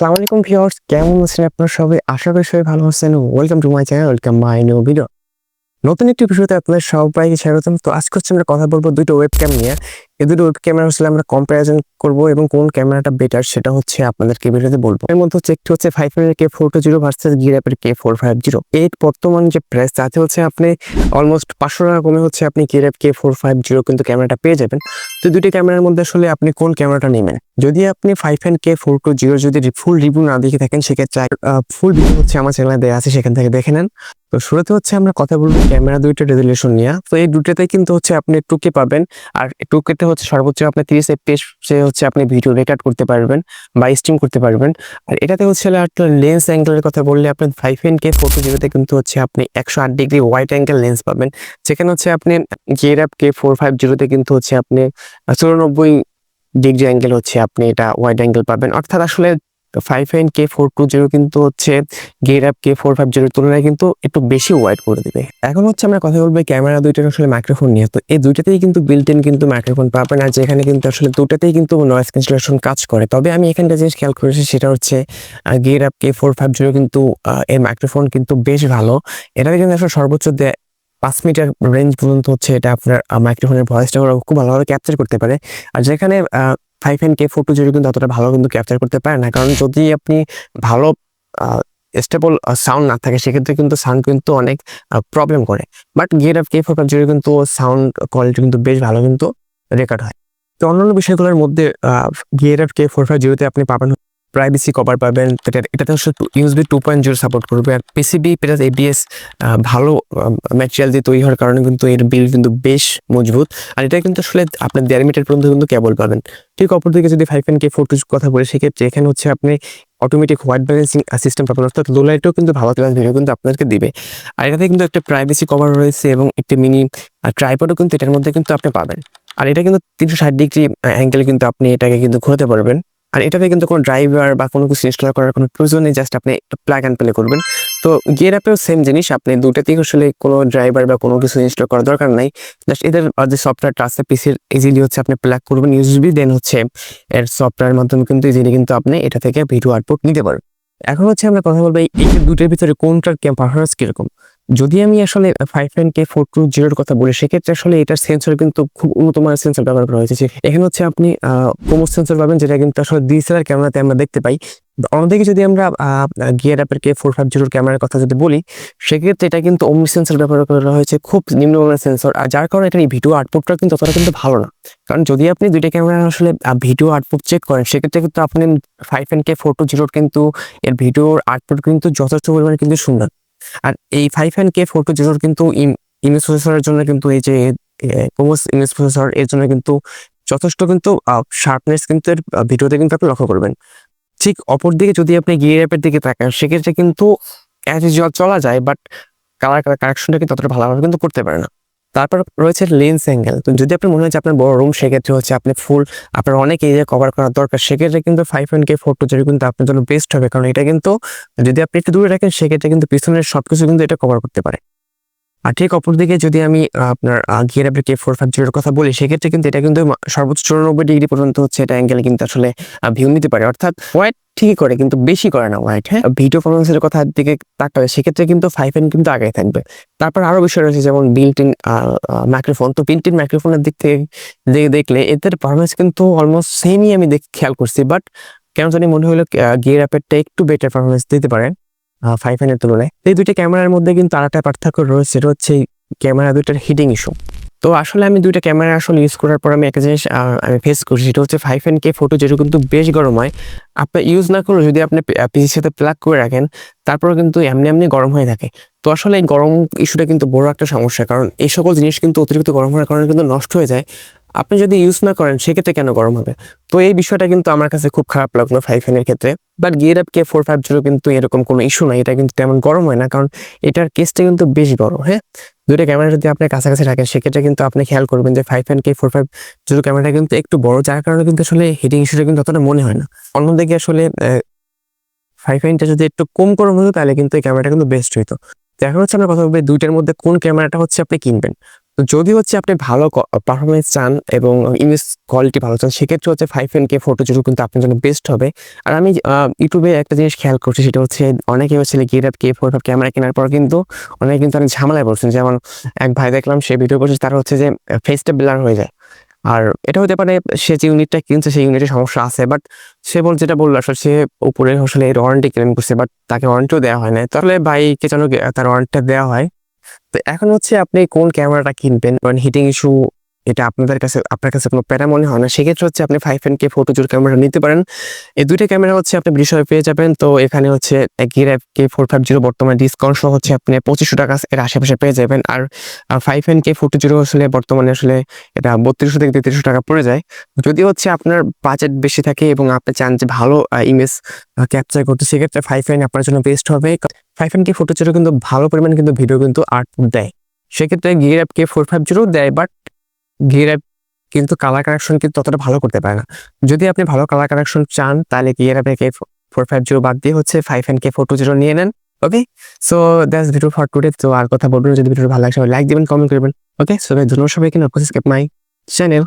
আসসালামু আলাইকুম ভিউয়ার্স, কেমন আছেন আপনারা সবাই? আশা করি সবাই ভালো আছেন। Welcome to my channel welcome my new video নতুন একটি বিষয়তে আপনাদের সবাইকে স্বাগতম। তো আজকে হচ্ছে আমরা কথা বলব দুটো ওয়েব ক্যাম নিয়ে। এই দুটো ওয়েব ক্যামেরা হচ্ছে আমরা কম্পারিজন করব এবং কোন ক্যামেরাটা বেটার সেটা হচ্ছে আপনাদেরকে ভিডিওতে বলব। এর মধ্যে হচ্ছে একটি হচ্ছে five hundred K four two zero versus gear অ্যাপের কে ফোর ফাইভ জিরো এই বর্তমান যে প্রাইস তাতে হচ্ছে আপনি অলমোস্ট পাঁচশো টাকা কমে হচ্ছে আপনি gear app K four five zero কিন্তু ক্যামেরাটা পেয়ে যাবেন। তো দুটি ক্যামেরার মধ্যে আসলে আপনি কোন ক্যামেরাটা নেবেন? যদি আপনি five N K four two zero যদি ফুল রিভিউ না দেখে থাকেন, সেক্ষেত্রে ফুল ভিডিও হচ্ছে আমার চ্যানেলে দেওয়া আছে, সেখান থেকে দেখে নেন। তো শুরুতে হচ্ছে আমরা কথা বলব ক্যামেরা দুইটা রেজুলেশন নিয়ে। তো এই দুটোতে কিন্তু হচ্ছে আপনি টুকে পাবেন। আর টুকেতে হচ্ছে সর্বোচ্চ আপনি তিরিশ এফপিএস হচ্ছে আপনি ভিডিও রেকর্ড করতে পারবেন বা স্ট্রিম করতে পারবেন। আর এটাতে হচ্ছে লেন্স অ্যাঙ্গেলের কথা বললে আপনি ফাইভ এন কে ফোর জিরোতে কিন্তু হচ্ছে আপনি একশো আট ডিগ্রি ওয়াইড অ্যাঙ্গেল লেন্স পাবেন। সেখানে হচ্ছে আপনি gear app K four five জিরোতে কিন্তু হচ্ছে আপনি চুরানব্বই ডিগ্রি অ্যাঙ্গেল হচ্ছে আপনি এটা ওয়াইড অ্যাঙ্গেল পাবেন। অর্থাৎ আসলে five N K four two zero কিন্তু হচ্ছে gear app K four five জিরোর তুলনায় কিন্তু একটু বেশি ওয়াইড করে দিবে। এখন হচ্ছে আমরা কথা বলব ক্যামেরা দুইটার আসলে মাইক্রোফোন নিয়ে। তো এই দুইটাতেই কিন্তু বিল্ট কিন্তু মাইক্রোফোন পাবেন আর যেখানে কিন্তু আসলে দুটাতেই কিন্তু নয়েজ ক্যান্সেলেশন কাজ করে। তবে আমি এখানটা জিনিস খেয়াল করেছি সেটা হচ্ছে gear app K four five zero কিন্তু এর মাইক্রোফোন কিন্তু বেশ ভালো। এটাতে কিন্তু আসলে সর্বোচ্চ পাঁচ মিটার রেঞ্জ পর্যন্ত হচ্ছে এটা আপনার মাইক্রোফোনের ভয়েসটা ওরা খুব ভালোভাবে ক্যাপচার করতে পারে। আর যেখানে five N K four two zero কিন্তু অতটা ভালো কিন্তু ক্যাপচার করতে পারে না। কারণ যদি আপনি ভালো স্টেবল সাউন্ড না থাকে, সেক্ষেত্রে কিন্তু সাউন্ড কিন্তু অনেক প্রবলেম করে। But gear of K four five zero কিন্তু সাউন্ড কোয়ালিটি কিন্তু বেশ ভালো কিন্তু রেকর্ড হয়। তো অন্যান্য বিষয়গুলোর মধ্যে gear of K four five জিরোতে আপনি পাবেন প্রাইভেসি কভার পাবেন। এটা- এটাতে হচ্ছে USB two point zero support করবে। আর পিসিবি প্লাস এবিএস ভালো ম্যাটেরিয়াল দিয়ে তৈরি হওয়ার কারণে কিন্তু এর বিল কিন্তু বেশ মজবুত। আর এটা কিন্তু আসলে আপনার দেড় মিটার পর্যন্ত কিন্তু কেবল পাবেন। ঠিক অপরদিকে যদি five N K four two কথা বলে, সেক্ষেত্রে এখানে হচ্ছে আপনি অটোমেটিক হোয়াইট ব্যালেন্সিং সিস্টেম পাবেন। অর্থাৎ লো লাইটও কিন্তু ভালো ক্লাস ভিডিও কিন্তু আপনাদেরকে দিবে। আর এটাতে কিন্তু একটা প্রাইভেসি কভার রয়েছে এবং একটি মিনি ট্রাইপডও কিন্তু এটার মধ্যে কিন্তু আপনি পাবেন। আর এটা কিন্তু তিনশো ষাট ডিগ্রি অ্যাঙ্গেল কিন্তু আপনি এটাকে কিন্তু ঘোরাতে পারবেন। আর এটাতে কিন্তু কোনো ড্রাইভার বা কোনো কিছু ইনস্টল করার কোনো প্রয়োজন নেই জাস্ট আপনি প্লাগ অ্যান্ড প্লে করবেন। তো গিয়ার অ্যাপেও সেম জিনিস, আপনি দুটাতেই আসলে কোনো ড্রাইভার বা কোনো কিছু ইনস্টল করার দরকার নাই। জাস্ট এদের যে সফটওয়্যারটা আছে পিসির ইজিলি হচ্ছে আপনি প্লাগ করবেন ইউএসবি দেন হচ্ছে এর সফটওয়্যার মাধ্যমে কিন্তু ইজিলি কিন্তু আপনি এটা থেকে ভিডিও আউটপুট নিতে পারবেন। এখন হচ্ছে আমরা কথা বলব এই দুটোর ভিতরে কোনটার পারফরমেন্স কীরকম? যদি আমি আসলে five N K four two জিরোর কথা বলি, সেক্ষেত্রে আসলে এটার সেন্সর কিন্তু খুব উন্নত মানের সেন্সর ব্যবহার করা হয়েছে। এখানে হচ্ছে আপনি কোমো সেন্সর পাবেন, যেটা কিন্তু আসলে ডিএসএলআর ক্যামেরাতে আমরা দেখতে পাই। অন্যদিকে যদি আমরা গিয়ার অ্যাপের কে ফোর ফাইভ জিরোর ক্যামেরার কথা যদি বলি, সেক্ষেত্রে এটা কিন্তু অমনি সেন্সর ব্যবহার করা হয়েছে, খুব নিম্নমানের সেন্সর আর যার কারণে এটার ভিডিও আউটপুটটা কিন্তু অতটা কিন্তু ভালো না। কারণ যদি আপনি দুইটা ক্যামেরা আসলে ভিডিও আউটপুট চেক করেন, সেক্ষেত্রে কিন্তু আপনি five N K four two জিরোর কিন্তু এর ভিডিওর আউটপুট কিন্তু যথেষ্ট পরিমাণে কিন্তু সুন্দর। আর এই five N K four two জিরোর কিন্তু ইমেজ প্রসেসরের জন্য কিন্তু এই যে কোমোস ইমেজ প্রসেসর এর জন্য কিন্তু যথেষ্ট কিন্তু শার্পনেস কিন্তু এর ভিডিওতে কিন্তু আপনি লক্ষ্য করবেন। ঠিক অপর দিকে যদি আপনি গিয়ার অ্যাপের দিকে তাকান, সেক্ষেত্রে কিন্তু অ্যাজ ইউজুয়াল চলা যায় বাট কালার কারেকশনটা কিন্তু অতটা ভালোভাবে কিন্তু করতে পারে না। তারপর রয়েছে লেন্স অ্যাঙ্গেল তো যদি আপনার মনে হয় যে আপনার বড় রুম সেক্ষেত্রে হচ্ছে আপনি ফুল আপনার অনেক এরিয়া কভার করার দরকার। সেক্ষেত্রে কিন্তু five N K four two zero কিন্তু আপনার জন্য বেস্ট হবে। কারণ এটা কিন্তু যদি আপনি একটু দূরে রাখেন, সেক্ষেত্রে কিন্তু পিছনের সব কিছু কিন্তু এটা কভার করতে পারে। আর ঠিক অপরদিকে যদি আমি আপনার গিয়ার অ্যাপের কে ফোর ফাইভ জিরোর কথা বলি সেক্ষেত্রে কিন্তু এটা কিন্তু সর্বোচ্চ চুরানব্বই ডিগ্রি পর্যন্ত হচ্ছে এটা অ্যাঙ্গেল কিন্তু আসলে ভিউ নিতে পারে। অর্থাৎ হোয়াইট ঠিকই করে কিন্তু বেশি করে না হোয়াইট হ্যাঁ? ভিডিও পারফরমেন্সের কথা দিকে তাকালে সেক্ষেত্রে কিন্তু ফাইভ এন কিন্তু আগে থাকবে। তারপর আরও বিষয় রয়েছে যেমন বিল্ট ইন মাইক্রোফোন তো বিল্ট ইন মাইক্রোফোনের দিক থেকে দেখলে এদের পারফরমেন্স কিন্তু অলমোস্ট সেমই আমি দেখ খেয়াল করছি বাট কেন জানি মনে হলো গিয়ার অ্যাপেরটা একটু বেটার পারফরমেন্স দিতে পারেন ফাইভ এর তুলনায়। এই দুইটা ক্যামেরার মধ্যে কিন্তু আর একটা পার্থক্য রয়েছে, সেটা হচ্ছে ক্যামেরা দুইটার হিটিং ইস্যু তো আসলে আমি দুইটা ক্যামেরা আসলে ইউজ করার পর আমি একটা জিনিস আমি ফেস করছি সেটা হচ্ছে ফাইভ এন কে ফটো যেটা কিন্তু বেশ গরম হয়। আপনি ইউজ না করলে যদি আপনি পিসির সাথে প্লাগ করে রাখেন তারপর কিন্তু এমনি এমনি গরম হয়ে থাকে। তো আসলে এই গরম ইস্যুটা কিন্তু বড় একটা সমস্যা, কারণ এই সকল জিনিস কিন্তু অতিরিক্ত গরম হওয়ার কারণে কিন্তু নষ্ট হয়ে যায়। আপনি যদি ইউজ না করেন, সেক্ষেত্রে কেন গরম হবে? তো এই বিষয়টা কিন্তু আমার কাছে খুব খারাপ লাগল ফাইভ এনের ক্ষেত্রে। But gear up K four five zero কিন্তু এরকম কোনো ইস্যু নাই, এটা কিন্তু তেমন গরম হয় না, কারণ এটার কেসটা কিন্তু বেশ বড় হ্যাঁ? দুইটা ক্যামেরা যদি আপনার কাছাকাছি রাখেন, সেক্ষেত্রে কিন্তু আপনি খেয়াল করবেন যে five N K four five zero ক্যামেরাটা কিন্তু একটু বড়, যার কারণে কিন্তু আসলে হিটিং ইস্যুটা কিন্তু অতটা মনে হয় না। অন্যদিকে আসলে ফাইভ এনটা যদি একটু কম গরম হতো, তাহলে কিন্তু এই ক্যামেরাটা কিন্তু বেস্ট হইতো। এখন হচ্ছে আমরা কথা বলব দুইটার মধ্যে কোন ক্যামেরাটা হচ্ছে আপনি কিনবেন। তো যদি হচ্ছে আপনি ভালো পারফরমেন্স চান এবং ইমেজ কোয়ালিটি ভালো চান, সেক্ষেত্রে হচ্ছে ফাইভ এন কে ফটো জুড়ে কিন্তু আপনার জন্য বেস্ট হবে। আর আমি ইউটিউবে একটা জিনিস খেয়াল করছি, সেটা হচ্ছে অনেকে হচ্ছে গিয়ে কে ফোর ফাইভ ক্যামেরা কেনার পর কিন্তু অনেকে কিন্তু অনেক ঝামেলায় পড়ছেন। যেমন এক ভাই দেখলাম, সে ভিডিও করছে, তার হচ্ছে যে ফেসটা ব্লার হয়ে যায়। আর এটা হতে পারে সে যে ইউনিটটা কিনছে, সেই ইউনিটে সমস্যা আছে বাট সে বল, যেটা বলল, আসলে সে উপরে আসলে এর ওয়ারেন্টি ক্লেম করছে বাট তাকে ওয়ারেন্টিও দেওয়া হয় না তাহলে বাইকে যেন তার ওয়ারেন্টিটা দেওয়া হয়। তো এখন হচ্ছে আপনি কোন ক্যামেরাটা কিনবেন? কারণ হিটিং ইস্যু এটা আপনাদের কাছে, আপনার কাছে কোনো প্যারা মনে হয় না। সেক্ষেত্রে হচ্ছে আপনি five N K four two zero camera নিতে পারেন। এই দুইটা ক্যামেরা হচ্ছে আপনি বিষয়ে পেয়ে যাবেন। তো এখানে হচ্ছে gear K four five zero বর্তমানে ডিসকাউন্ট সহ হচ্ছে আপনি পঁচিশশো টাকা এর আশেপাশে পেয়ে যাবেন। আর five N K four two zero আসলে বর্তমানে আসলে এটা বত্রিশশো থেকে তেত্রিশশো টাকা পড়ে যায়। যদি হচ্ছে আপনার বাজেট বেশি থাকে এবং আপনি চান যে ভালো ইমেজ ক্যাপচার করতে, সেক্ষেত্রে ফাইভ এন আপনার জন্য বেস্ট হবে। Five N K four two zero কিন্তু ভালো পরিমাণ কিন্তু ভিডিও কিন্তু আউটপুট দেয়। সেক্ষেত্রে gear up K four five zero দেয় বাট গিয়ার অ্যাপ কিন্তু কালার কারেকশন কিন্তু ততটা ভালো করতে পারে না। যদি আপনি ভালো কালার কারেকশন চান, তাহলে গিয়ার অ্যাপে কে ফোর ফাইভ জিরো বাদ দিয়ে হচ্ছে five N K four two zero নিয়ে নেন okay so that's video for today তো আর কথা বলবেন যদি ভিডিও ভালো লাগে, সবাই লাইক দিবেন কমেন্ট করবেন ওকে সো ধন্যবাদ সবাইকে। Not my channel.